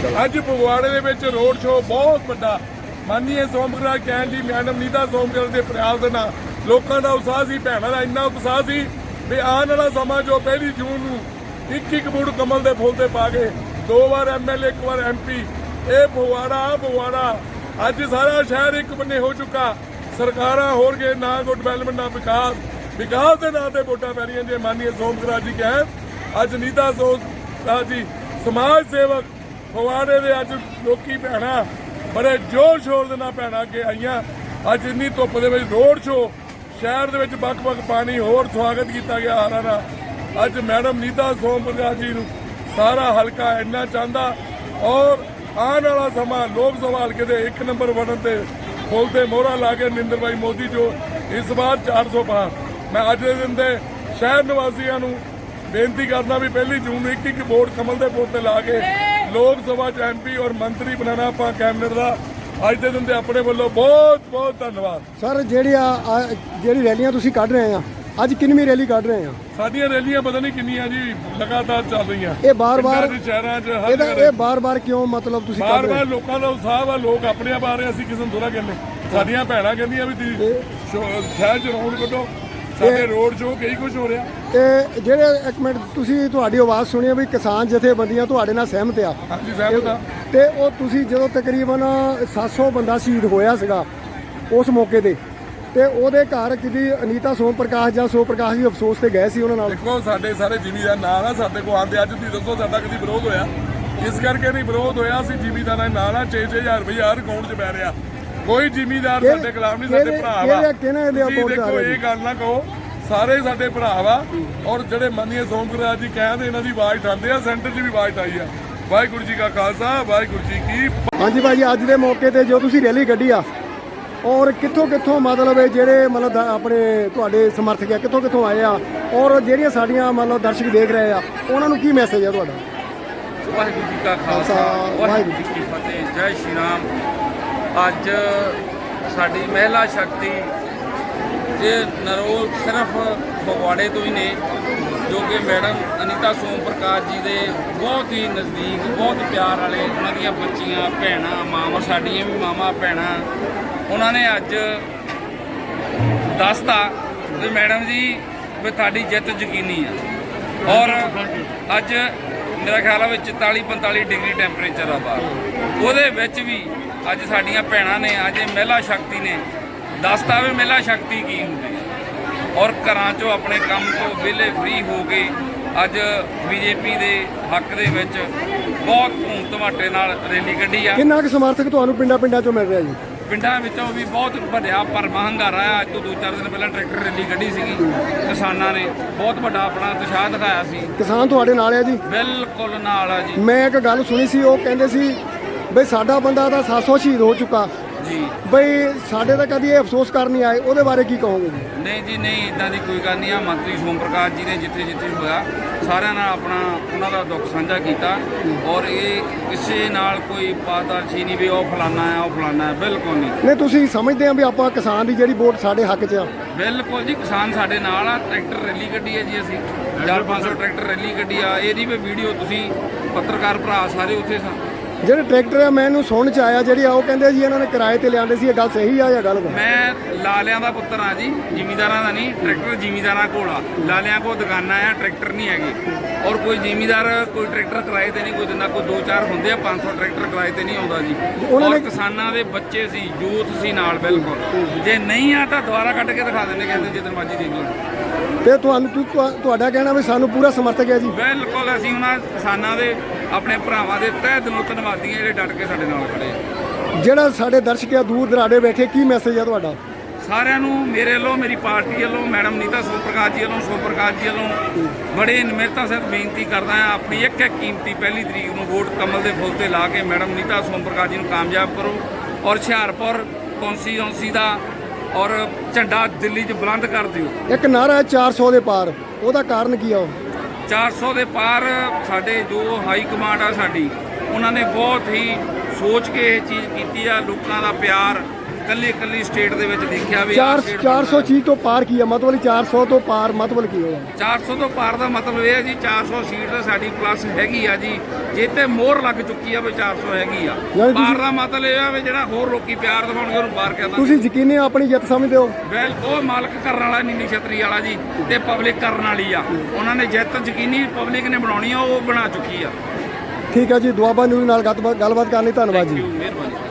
ਅੱਜ ਫਗਵਾੜੇ ਦੇ ਵਿੱਚ ਰੋਡ ਸ਼ੋਅ ਬਹੁਤ ਵੱਡਾ। ਮਾਨੀਏ ਸੋਮਗਰਾ ਕਹਿਣ ਦੀ ਮੈਡਮ ਨੀਤਾ ਸੋਮਗਰ ਦੇ ਪ੍ਰਯਾਸ ਦੇ ਨਾਲ ਲੋਕਾਂ ਦਾ ਉਤਸ਼ਾਹ ਸੀ, ਭੈਣਾਂ ਦਾ ਇੰਨਾ ਉਤਸ਼ਾਹ ਸੀ ਵੀ ਆਉਣ ਵਾਲਾ ਸਮਾਂ ਜੋ ਪਹਿਲੀ ਜੂਨ ਨੂੰ ਇੱਕ ਇੱਕ ਬੂੜ ਕਮਲ ਦੇ ਫੁੱਲ ਤੇ ਪਾ ਕੇ ਦੋ ਵਾਰ ਐਮਐਲਏ ਇੱਕ ਵਾਰ ਐਮਪੀ ਇਹ ਫਗਵਾੜਾ ਫਗਵਾੜਾ। ਅੱਜ ਸਾਰਾ ਸ਼ਹਿਰ ਇੱਕ ਬੰਨੇ ਹੋ ਚੁੱਕਾ। ਸਰਕਾਰਾਂ ਹੋਰ ਗਏ ਨਾ ਕੋ ਡਿਵੈਲਪਮੈਂਟ ਨਾ ਵਿਕਾਸ। ਵਿਕਾਸ ਦੇ ਨਾਂ ਤੇ ਵੋਟਾਂ ਪੈ ਰਹੀਆਂ ਜੇ ਮਾਨੀਏ ਸੋਮਗਰਾ ਜੀ ਕਹਿਣ, ਅੱਜ ਨੀਤਾ ਸੋਮਗਰਾ ਜੀ, ਸਮਾਜ ਸੇਵਕ ਫਗਵਾੜੇ ਦੇ ਅੱਜ ਲੋਕੀ ਭੈਣਾਂ, ਬੜੇ ਜ਼ੋਰ ਸ਼ੋਰ ਦੇ ਨਾਲ ਭੈਣਾਂ ਅੱਗੇ ਆਈਆਂ। ਅੱਜ ਇੰਨੀ ਧੁੱਪ ਦੇ ਵਿੱਚ ਰੋਡ ਸ਼ੋ ਸ਼ਹਿਰ ਦੇ ਵਿੱਚ ਬੱਕ-ਬੱਕ ਪਾਣੀ ਹੋਰ ਸਵਾਗਤ ਕੀਤਾ ਗਿਆ ਹਾਰਾਂ ਦਾ। ਅੱਜ ਮੈਡਮ ਨੀਤਾ ਸੋਮਪ੍ਰਕਾਸ਼ ਜੀ ਨੂੰ ਸਾਰਾ ਹਲਕਾ ਇੰਨਾ ਚਾਹੁੰਦਾ ਔਰ ਆਉਣ ਵਾਲਾ ਸਮਾਂ ਲੋਕ ਸਭਾ ਹਲਕੇ ਦੇ ਇੱਕ ਨੰਬਰ ਵੜਨ ਤੇ ਪੁਲ ਤੇ ਮੋਹਰਾ ਲਾ ਕੇ ਨਰਿੰਦਰ ਭਾਈ ਮੋਦੀ ਜੋ ਇਸ ਵਾਰ 400 ਪਾਰ ਮੈਂ ਅੱਜ ਦੇ ਦਿਨ ਦੇ ਸ਼ਹਿਰ ਨਿਵਾਸੀਆਂ ਨੂੰ ਬੇਨਤੀ ਕਰਦਾ ਵੀ ਪਹਿਲੀ ਜੂਨ ਨੂੰ ਇੱਕ ਇੱਕ ਵੋਟ ਕਮਲ ਦੇ ਵੋਟ ਤੇ ਲਾ ਕੇ ਲੋਕ ਸਭਾ ਚ ਐਮਪੀ ਔਰ ਮੰਤਰੀ ਬਣਾਉਣਾ ਆਪਾਂ ਕੈਬਨਿਟ ਦਾ। ਅੱਜ ਦੇ ਦਿਨ ਦੇ ਆਪਣੇ ਵੱਲੋਂ ਬਹੁਤ ਬਹੁਤ ਧੰਨਵਾਦ। ਸਰ ਜਿਹੜੀ ਆ ਆ ਜਿਹੜੀ ਰੈਲੀਆਂ ਤੁਸੀਂ ਕੱਢ ਰਹੇ ਆ ਅੱਜ ਕਿੰਨਵੀਂ ਰੈਲੀ ਕੱਢ ਰਹੇ ਆ? ਸਾਡੀਆਂ ਰੈਲੀਆਂ ਪਤਾ ਨਹੀਂ ਕਿੰਨੀਆਂ ਜੀ ਲਗਾਤਾਰ ਚੱਲ ਰਹੀਆਂ। ਇਹ ਬਾਰ-ਬਾਰ 'ਚ, ਸ਼ਹਿਰਾਂ 'ਚ ਹਰ ਇਹ ਬਾਰ-ਬਾਰ ਕਿਉਂ ਮਤਲਬ ਤੁਸੀਂ ਬਾਰ-ਬਾਰ? ਲੋਕਾਂ ਦਾ ਉਤਸ਼ਾਹ ਵਾ ਲੋਕ ਆਪਣੇ ਆਪ ਆ ਰਹੇ ਅਸੀਂ ਕਿਸੇ ਨੂੰ ਥੋੜਾ ਕਹਿੰਦੇ। ਸਾਡੀਆਂ ਭੈਣਾਂ ਕਹਿੰਦੀਆਂ ਵੀ ਤੁਸੀਂ ਸ਼ਹਿਰ ਚ ਰੌਣ ਕੱਢੋ। ਸਾਡੇ ਰੋਡ ਸ਼ੋ ਕਈ ਕੁਝ ਹੋ ਰਿਹਾ। ਤੇ ਜਿਹੜੇ ਇੱਕ ਮਿੰਟ ਤੁਸੀਂ ਤੁਹਾਡੀ ਆਵਾਜ਼ ਸੁਣੀ ਆ ਵੀ ਕਿਸਾਨ ਜਥੇਬੰਦੀਆਂ ਤੁਹਾਡੇ ਨਾਲ ਸਹਿਮਤ ਆ। ਹਾਂਜੀ ਸਾਹਿਬ ਦਾ ਤੇ ਉਹ ਤੁਸੀਂ ਜਦੋਂ ਤਕਰੀਬਨ 700 ਬੰਦਾ ਸ਼ਹੀਦ ਹੋਇਆ ਸੀਗਾ ਉਸ ਮੌਕੇ ਤੇ ਤੇ ਉਹਦੇ ਘਰ ਕਿਦੀ ਅਨੀਤਾ ਸੋਮ ਪ੍ਰਕਾਸ਼ ਜਾਂ ਸੋ ਪ੍ਰਕਾਸ਼ ਜੀ ਅਫਸੋਸ ਤੇ ਗਏ ਸੀ ਉਹਨਾਂ ਨਾਲ? ਦੇਖੋ ਸਾਡੇ ਸਾਰੇ ਜ਼ਿਮੀਦਾਰ ਨਾਲ ਆ ਸਾਡੇ ਕੋਲ ਆਂਦੇ ਅੱਜ ਤੁਸੀਂ ਦੱਸੋ ਸਾਡਾ ਕਦੀ ਵਿਰੋਧ ਹੋਇਆ? ਇਸ ਕਰਕੇ ਨਹੀਂ ਵਿਰੋਧ ਹੋਇਆ ਸੀ ਜ਼ਿਮੀਦਾਰਾਂ ਦੇ ਨਾਲ ਆ 6-6000 ਰੁਪਏ ਹਰ ਅਕਾਊਂਟ 'ਚ ਪੈ ਰਿਹਾ। ਕੋਈ ਜ਼ਿਮੀਦਾਰ ਸਾਡੇ ਖਿਲਾਫ ਨਹੀਂ ਸਾਡੇ ਭਰਾ ਵਾ। ਆ ਦੇਖੋ ਇਹ ਗੱਲ ਨਾ ਕਹੋ ਸਾਰੇ ਸਾਡੇ ਭਰਾ ਵਾ ਔਰ ਜਿਹੜੇ ਮੰਨੀਏ ਸੋਮਗਰਾ ਜੀ ਕਹਿੰਦੇ ਇਹਨਾਂ ਦੀ ਆਵਾਜ਼ ਠਾਂਦੇ ਆ ਸੈਂਟਰ 'ਚ ਵੀ ਆਵਾਜ਼ ਠਾਈ ਆ। ਵਾਹਿਗੁਰੂ ਜੀ ਕਾ ਖਾਲਸਾ ਵਾਹਿਗੁਰੂ ਜੀ ਕੀ ਹਾਂਜੀ ਭਾਜੀ ਅੱਜ ਦੇ ਮੌਕੇ ਤੇ ਜੋ ਤੁਸੀਂ ਰੈਲੀ ਕੱਢੀ ਆ ਔਰ ਕਿੱਥੋਂ ਕਿੱਥੋਂ ਮਤਲਬ ਇਹ ਜਿਹੜੇ ਮਤਲਬ ਆਪਣੇ ਤੁਹਾਡੇ ਸਮਰਥਕ ਆ ਕਿੱਥੋਂ ਕਿੱਥੋਂ ਆਏ ਆ ਔਰ ਜਿਹੜੀਆਂ ਸਾਡੀਆਂ ਮਤਲਬ ਦਰਸ਼ਕ ਦੇਖ ਰਹੇ ਆ ਉਹਨਾਂ ਨੂੰ ਕੀ ਮੈਸੇਜ ਆ ਤੁਹਾਡਾ? ਵਾਹਿਗੁਰੂ ਜੀ ਕਾ ਖਾਲਸਾ, ਵਾਹਿਗੁਰੂ ਜੀ ਕੀ ਫਤਿਹ। ਜੈ ਸ਼੍ਰੀ ਰਾਮ। ਅੱਜ ਸਾਡੀ ਮਹਿਲਾ ਸ਼ਕਤੀ ਇਹ ਨਰੋਲ ਸਿਰਫ ਫਗਵਾੜੇ ਤੋਂ ਹੀ ਨੇ, ਜੋ ਕਿ ਮੈਡਮ ਅਨੀਤਾ ਸੋਮ ਪ੍ਰਕਾਸ਼ ਜੀ ਦੇ ਬਹੁਤ ਹੀ ਨਜ਼ਦੀਕ, ਬਹੁਤ ਪਿਆਰ ਵਾਲੇ ਉਹਨਾਂ ਦੀਆਂ ਬੱਚੀਆਂ, ਭੈਣਾਂ, ਮਾਵਾਂ, ਸਾਡੀਆਂ ਵੀ ਮਾਵਾਂ, ਭੈਣਾਂ, ਉਹਨਾਂ ਨੇ ਅੱਜ ਦੱਸਤਾ ਵੀ ਮੈਡਮ ਜੀ, ਵੀ ਤੁਹਾਡੀ ਜਿੱਤ ਯਕੀਨੀ ਆ। ਔਰ ਅੱਜ ਮੇਰਾ ਖਿਆਲ ਆ ਵੀ 44 45 ਡਿਗਰੀ ਟੈਂਪਰੇਚਰ ਆ ਬਾਹਰ। ਉਹਦੇ ਵਿੱਚ ਵੀ ਅੱਜ ਸਾਡੀਆਂ ਭੈਣਾਂ ਨੇ, ਅੱਜ ਇਹ ਮਹਿਲਾ ਸ਼ਕਤੀ ਨੇ ਦੱਸਤਾ ਵੀ ਮਹਿਲਾ ਸ਼ਕਤੀ ਕੀ ਹੁੰਦੀ? ਹੈ ਔਰ ਘਰਾਂ 'ਚੋਂ ਆਪਣੇ ਕੰਮ ਤੋਂ ਵਿਹਲੇ ਫ੍ਰੀ ਹੋ ਕੇ ਅੱਜ ਬੀਜੇਪੀ ਦੇ ਹੱਕ ਦੇ ਵਿੱਚ ਬਹੁਤ ਧੂਮ ਧਮਾਟੇ ਨਾਲ ਰੈਲੀ ਕੱਢੀ ਆ। ਕਿੰਨਾ ਕੁ ਸਮਰਥਕ ਤੁਹਾਨੂੰ ਪਿੰਡਾਂ ਪਿੰਡਾਂ ਚੋਂ ਮਿਲ ਰਿਹਾ ਜੀ? ਪਿੰਡਾਂ ਵਿੱਚੋਂ ਵੀ ਬਹੁਤ ਵੱਡਾ ਪਰਮਾ ਹੰਗਾਰਾ ਆ ਅੱਜ ਤੋਂ ਦੋ ਚਾਰ ਦਿਨ ਪਹਿਲਾਂ ਟਰੈਕਟਰ ਰੈਲੀ ਕੱਢੀ ਸੀਗੀ। ਕਿਸਾਨਾਂ ਨੇ ਬਹੁਤ ਵੱਡਾ ਆਪਣਾ ਉਤਸ਼ਾਹ ਦਿਖਾਇਆ ਸੀ। ਕਿਸਾਨ ਤੁਹਾਡੇ ਨਾਲ ਆ ਜੀ? ਬਿਲਕੁਲ ਨਾਲ ਆ ਜੀ। ਮੈਂ ਇੱਕ ਗੱਲ ਸੁਣੀ ਸੀ ਉਹ ਕਹਿੰਦੇ ਸੀ ਬਈ ਸਾਡਾ ਬੰਦਾ ਤਾਂ 700 ਸ਼ਹੀਦ ਹੋ ਚੁੱਕਾ। ਜੀ। ਬਈ ਸਾਡੇ ਤਾਂ ਕਦੀ ਇਹ ਅਫਸੋਸ ਕਰ ਨਹੀਂ ਆਏ। ਉਹਦੇ ਬਾਰੇ ਕੀ ਕਹੋਗੇ ਜੀ? ਨਹੀਂ ਜੀ ਨਹੀਂ ਇਦਾਂ ਦੀ ਕੋਈ ਗੱਲ ਨਹੀਂ ਆ। ਮੰਤਰੀ ਸੋਮ ਪ੍ਰਕਾਸ਼ ਜੀ ਨੇ ਜਿੱਥੇ ਜਿੱਥੇ ਹੋਇਆ ਸਾਰਿਆਂ ਨਾਲ ਆਪਣਾ ਉਹਨਾਂ ਦਾ ਦੁੱਖ ਸਾਂਝਾ ਕੀਤਾ। ਔਰ ਇਹ ਕਿਸੇ ਨਾਲ ਕੋਈ ਪਾਰਦਰਸ਼ੀ ਨਹੀਂ ਵੀ ਉਹ ਫਲਾਨਾ ਹੈ ਉਹ ਫਲਾਨਾ ਹੈ ਬਿਲਕੁਲ ਨਹੀਂ। ਨਹੀਂ ਤੁਸੀਂ ਸਮਝਦੇ ਆ ਵੀ ਆਪਾਂ ਕਿਸਾਨ ਦੀ ਜਿਹੜੀ ਵੋਟ ਸਾਡੇ ਹੱਕ 'ਚ ਆ। ਬਿਲਕੁਲ ਜੀ ਕਿਸਾਨ ਸਾਡੇ ਨਾਲ ਆ। ਟਰੈਕਟਰ ਰੈਲੀ ਕੱਢੀ ਹੈ ਜੀ ਅਸੀਂ। 4-500 ਟਰੈਕਟਰ ਰੈਲੀ ਕੱਢੀ ਆ। ਇਹਦੀ ਵੀ ਵੀਡੀਓ ਤੁਸੀਂ ਪੱਤਰਕਾਰ ਭਰਾ ਸਾਰੇ ਉੱਥੇ ਸਨ ਜਿਹੜੇ ਟਰੈਕਟਰ ਆ ਮੈਨੂੰ ਸੁਣਨ ਚ ਆਇਆ ਜਿਹੜੀ ਆ ਉਹ ਕਹਿੰਦੇ ਜੀ ਇਹਨਾਂ ਨੇ ਕਿਰਾਏ ਤੇ ਲਿਆਂਦੇ ਸੀ ਇਹ ਗੱਲ ਸਹੀ ਆ ਜਾਂ ਗਲਤ ਆ ਮੈਂ ਲਾਲਿਆਂ ਦਾ ਪੁੱਤਰ ਆ ਜੀ ਜ਼ਿਮੀਦਾਰਾਂ ਦਾ ਨਹੀਂ ਟਰੈਕਟਰ ਜ਼ਿਮੀਦਾਰਾਂ ਕੋਲ ਆ। ਲਾਲਿਆਂ ਕੋਲ ਦੁਕਾਨਾਂ ਆ ਟਰੈਕਟਰ ਨਹੀਂ ਹੈਗੇ। ਔਰ ਕੋਈ ਜ਼ਿਮੀਦਾਰ ਕੋਈ ਟਰੈਕਟਰ ਕਿਰਾਏ ਤੇ ਨਹੀਂ ਕੋਈ ਦਿੰਦਾ ਕੋਈ 2-4 ਹੁੰਦੇ ਆ 500 ਟਰੈਕਟਰ ਕਿਰਾਏ ਤੇ ਨਹੀਂ ਆਉਂਦਾ ਜੀ। ਉਹਨਾਂ ਨੇ- ਕਿਸਾਨਾਂ ਦੇ ਬੱਚੇ ਸੀ ਯੂਥ ਸੀ ਨਾਲ ਬਿਲਕੁਲ। ਜੇ ਨਹੀਂ ਆ ਤਾਂ ਦੁਬਾਰਾ ਕੱਢ ਕੇ ਦਿਖਾ ਦਿੰਦੇ ਕਹਿੰਦੇ ਜਿੱਦਣ ਮਰਜ਼ੀ ਦੇਖ ਲਓ। ਤੇ ਤੁਹਾਨੂੰ ਤੁ- ਤੁਹਾ- ਤੁਹਾਡਾ ਕਹਿਣਾ ਵੀ ਸਾਨੂੰ ਪੂਰਾ ਸਮਰਥਕ ਹੈ ਜੀ। ਬਿਲਕੁਲ ਅਸੀਂ ਉਹਨਾਂ ਕਿਸਾਨਾਂ ਦੇ ਆਪਣੇ ਭਰਾਵਾਂ ਦੇ ਤਹਿ ਦਿਲੋਂ ਧੰਨਵਾਦੀ ਹਾਂ ਜਿਹੜੇ ਡਟ ਕੇ ਸਾਡੇ ਨਾਲ ਖੜੇ ਆ। ਜਿਹੜਾ ਸਾਡੇ ਦਰਸ਼ਕ ਆ ਦੂਰ ਦਰਾਡੇ ਬੈਠੇ ਕੀ ਮੈਸੇਜ ਆ ਤੁਹਾਡਾ? ਸਾਰਿਆਂ ਨੂੰ ਮੇਰੇ ਵੱਲੋਂ ਮੇਰੀ ਪਾਰਟੀ ਵੱਲੋਂ ਮੈਡਮ ਨੀਤਾ ਸੋਮ ਪ੍ਰਕਾਸ਼ ਜੀ ਵੱਲੋਂ ਸੋਮ ਪ੍ਰਕਾਸ਼ ਜੀ ਵੱਲੋਂ ਬੜੇ ਨਿਮਰਤਾ ਸਹਿਤ ਬੇਨਤੀ ਕਰਦਾ ਹਾਂ ਆਪਣੀ ਇੱਕ ਇੱਕ ਕੀਮਤੀ ਪਹਿਲੀ ਤਰੀਕ ਨੂੰ ਵੋਟ ਕਮਲ ਦੇ ਫੁੱਲ ਤੇ ਲਾ ਕੇ ਮੈਡਮ ਨੀਤਾ ਸੋਮ ਪ੍ਰਕਾਸ਼ ਜੀ ਨੂੰ ਕਾਮਯਾਬ ਕਰੋ। ਔਰ ਹੁਸ਼ਿਆਰਪੁਰ ਕੌਂਸਟੀਚੁਐਂਸੀ ਦਾ ਔਰ ਝੰਡਾ ਦਿੱਲੀ 'ਚ ਬੁਲੰਦ ਕਰ ਦਿਓ। ਇੱਕ ਨਾਰਾ ਹੈ 400 ਦੇ ਪਾਰ ਉਹਦਾ ਕਾਰਨ ਕੀ ਆ ਉਹ? 400 ਦੇ ਪਾਰ ਸਾਡੇ ਜੋ ਹਾਈ ਕਮਾਂਡ ਆ ਸਾਡੀ ਉਹਨਾਂ ਨੇ ਬਹੁਤ ਹੀ ਸੋਚ ਕੇ ਇਹ ਚੀਜ਼ ਕੀਤੀ ਆ ਲੋਕਾਂ ਦਾ ਪਿਆਰ ਕੱਲੀ ਕੱਲੀ ਸਟੇਟ ਦੇ ਵਿੱਚ ਦੇਖਿਆ ਵੀ ਆਹ 4 state 400 ਚੀਜ਼ ਤੋਂ ਪਾਰ ਕੀ ਆ? ਮਤਲਬ 400 ਤੋਂ ਪਾਰ ਮਤਲਬ ਕੀ ਹੋਇਆ? 400 ਤੋਂ ਪਾਰ ਦਾ ਮਤਲਬ ਇਹ ਹੈ ਜੀ 400 ਸੀਟ ਤਾਂ ਸਾਡੀ ਪਲੱਸ ਹੈਗੀ ਆ ਜੀ। ਜੇ ਤੇ ਮੋਹਰ ਲੱਗ ਚੁੱਕੀ ਆ ਵੀ 400 ਹੈਗੀ ਆ। ਪਾਰ ਦਾ ਮਤਲਬ ਇਹ ਆ ਵੀ ਜਿਹੜਾ ਹੋਰ ਲੋਕੀ ਪਿਆਰ ਦਿਖਾਉਣਗੇ ਉਹਨੂੰ ਬਾਹਰ ਕਹਿੰਦਾ ਤੁਸੀਂ ਯਕੀਨੀ ਆਪਣੀ ਜਿੱਤ ਸਮਝਦੇ ਹੋ? ਵੈਲ ਉਹ ਮਾਲਕ ਕਰਨ ਵਾਲਾ ਨੀਲੀ ਛਤਰੀ ਵਾਲਾ ਜੀ ਤੇ ਪਬਲਿਕ ਕਰਨ ਵਾਲੀ ਆ। ਉਹਨਾਂ ਨੇ ਜਿੱਤ ਯਕੀਨੀ ਪਬਲਿਕ ਨੇ ਬਣਾਉਣੀ ਆ ਉਹ ਬਣਾ ਚੁੱਕੀ ਆ। ਠੀਕ ਹੈ ਜੀ ਦੁਆਬਾ ਨਿਊਜ਼ ਨਾਲ ਗੱਲਬਾਤ ਕਰਨ ਲਈ ਧੰਨਵਾਦ ਜੀ। ਮਿਹਰਬਾਨੀ।